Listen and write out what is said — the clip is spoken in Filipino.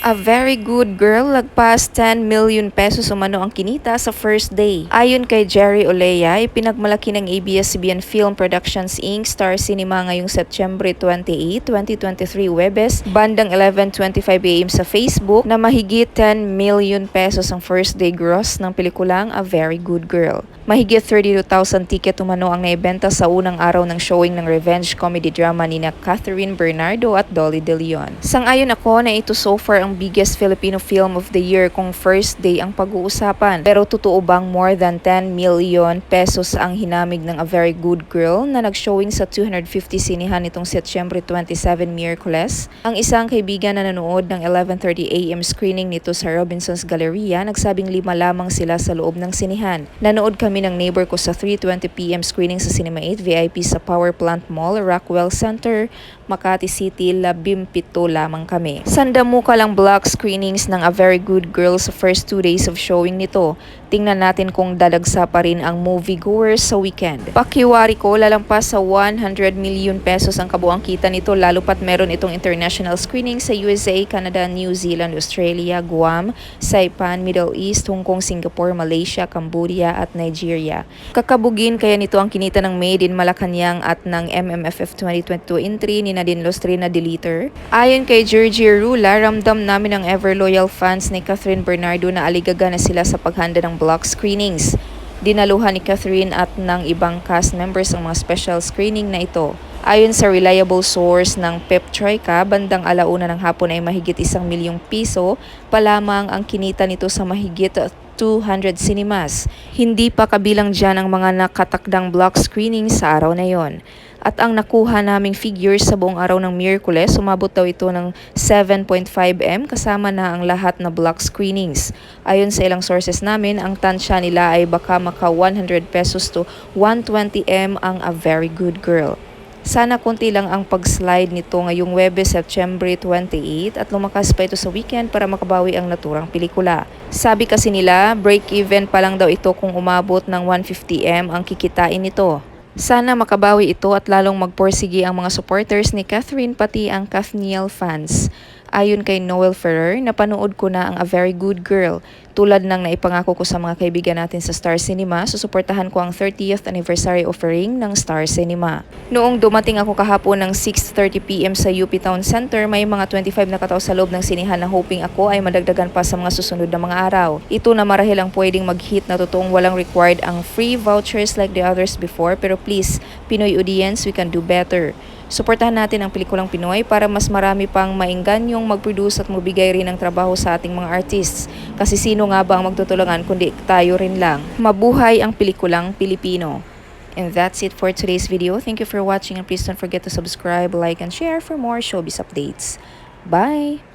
A very good girl, lagpas 10 million pesos umano ang kinita sa first day. Ayon kay Jerry Olea, ipinagmalaki ng ABS-CBN Film Productions Inc. Star Cinema ngayong September 28, 2023 Webes, bandang 11.25 am sa Facebook na mahigit 10 million pesos ang first day gross ng pelikulang A Very Good Girl. Mahigit 32,000 ticket umano ang naibenta sa unang araw ng showing ng revenge comedy drama ni na Catherine Bernardo at Dolly De Leon. Sangayon ako na ito so far ang biggest Filipino film of the year kung first day ang pag-uusapan. Pero totoo bang more than 10 million pesos ang hinamig ng A Very Good Girl na nag-showing sa 250 sinihan nitong Setyembre 27 Miyerkules? Ang isang kaibigan na nanood ng 11.30am screening nito sa Robinson's Galleria nagsabing lima lamang sila sa loob ng sinihan. Nanood kami ng neighbor ko sa 3.20pm screening sa Cinema 8 VIP sa Power Plant Mall, Rockwell Center, Makati City, labim pito lamang kami. Sandamuka lang block screenings ng A Very Good Girl sa first two days of showing nito. Tingnan natin kung dadagsa pa rin ang moviegoers sa weekend. Pakiwari ko, lalampas sa 100 million pesos ang kabuang kita nito lalo pat meron itong international screening sa USA, Canada, New Zealand, Australia, Guam, Saipan, Middle East, Hong Kong, Singapore, Malaysia, Cambodia at Nigeria. Kakabugin kaya nito ang kinita ng Made in Malacanang at ng MMFF 2022 entry ni Nadine Lostrina Deleter. Ayon kay Georgie Rula, ramdam namin ang ever loyal fans ni Catherine Bernardo na aligaga na sila sa paghanda ng block screenings. Dinaluhan ni Catherine at ng ibang cast members ang mga special screening na ito. Ayon sa reliable source ng Pep Troika, bandang alauna ng hapon ay mahigit isang milyong piso pa lamang ang kinita nito sa mahigit 200 cinemas. Hindi pa kabilang dyan ang mga nakatakdang block screening sa araw na yon. At ang nakuha naming figures sa buong araw ng Miyerkules, sumabot daw ito ng 7.5M kasama na ang lahat na block screenings. Ayon sa ilang sources namin, ang tansya nila ay baka maka 100 pesos to 120M ang A Very Good Girl. Sana konti lang ang pag-slide nito ngayong Webes, September 28 at lumakas pa ito sa weekend para makabawi ang naturang pelikula. Sabi kasi nila, break-even pa lang daw ito kung umabot ng 150M ang kikitain nito. Sana makabawi ito at lalong magporsige ang mga supporters ni Catherine pati ang Kathniel fans. Ayon kay Noel Ferrer, napanood ko na ang A Very Good Girl. Tulad ng naipangako ko sa mga kaibigan natin sa Star Cinema, susuportahan ko ang 30th anniversary offering ng Star Cinema. Noong dumating ako kahapon ng 6.30pm sa UP Town Center, may mga 25 na katao sa loob ng sinihan na hoping ako ay madagdagan pa sa mga susunod na mga araw. Ito na marahil ang pwedeng mag-hit na totoong walang required ang free vouchers like the others before, pero please, Pinoy audience, we can do better. Suportahan natin ang pelikulang Pinoy para mas marami pang mainggan yung mag-produce at magbigay rin ng trabaho sa ating mga artists. Kasi sino nga ba ang magtutulungan kundi tayo rin lang. Mabuhay ang pelikulang Pilipino. And that's it for today's video. Thank you for watching and please don't forget to subscribe, like, and share for more showbiz updates. Bye!